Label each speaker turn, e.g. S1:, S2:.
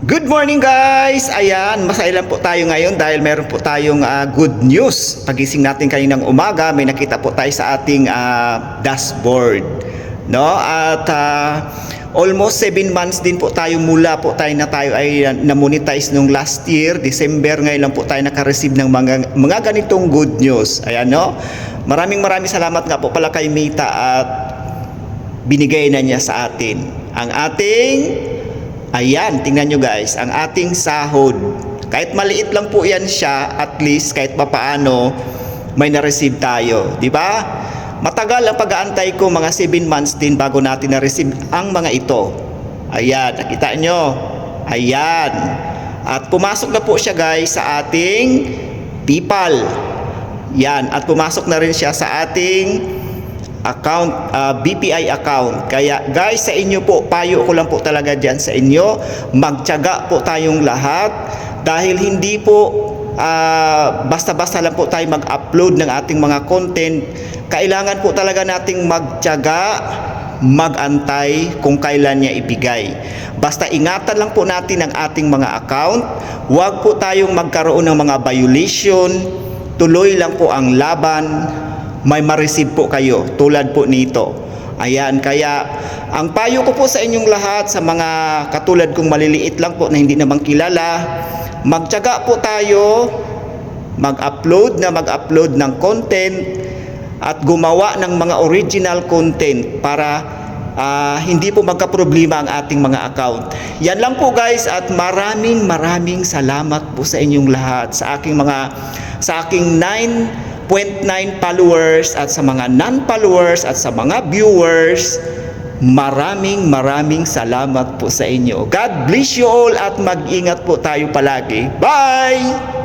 S1: Good morning guys! Ayan, masaya lang po tayo ngayon dahil meron po tayong ah, good news. Pagising natin kaninang umaga, may nakita po tayo sa ating ah, dashboard. No? At ah, almost 7 months din po tayo mula po tayo na tayo ay ah, na-monetize nung last year, December ngayon lang po tayo naka-receive ng mga, mga ganitong good news. Ayan, no? Maraming maraming salamat nga po pala kay Mita at binigay na niya sa atin. Ang ating Ayan, tingnan nyo guys, ang ating sahod. Kahit maliit lang po yan siya, at least kahit papaano may na-receive tayo, di ba? Matagal ang pag-aantay ko, mga 7 months din bago natin na-receive ang mga ito. Ayan, nakita nyo? Ayan. At pumasok na po siya guys sa ating PayPal. Yan, at pumasok na rin siya sa ating account, ah, BPI account. Kaya guys, sa inyo po, payo ko lang po talaga dyan sa inyo, magtyaga po tayong lahat dahil hindi po ah, basta-basta lang po tayo mag-upload ng ating mga content. Kailangan po talaga nating magtyaga, magantay kung kailan niya ibigay. Basta ingatan lang po natin ang ating mga account. Huwag po tayong magkaroon ng mga violation. Tuloy lang po ang laban may ma-receive po kayo tulad po nito. Ayan, kaya ang payo ko po sa inyong lahat sa mga katulad kong maliliit lang po na hindi naman kilala, magtyaga po tayo, mag-upload na mag-upload ng content at gumawa ng mga original content para ah, hindi po magka-problema ang ating mga account. Yan lang po guys at maraming maraming salamat po sa inyong lahat sa aking mga sa aking 9.9 followers at sa mga non-followers at sa mga viewers. Maraming maraming salamat po sa inyo. God bless you all at mag-ingat po tayo palagi. Bye!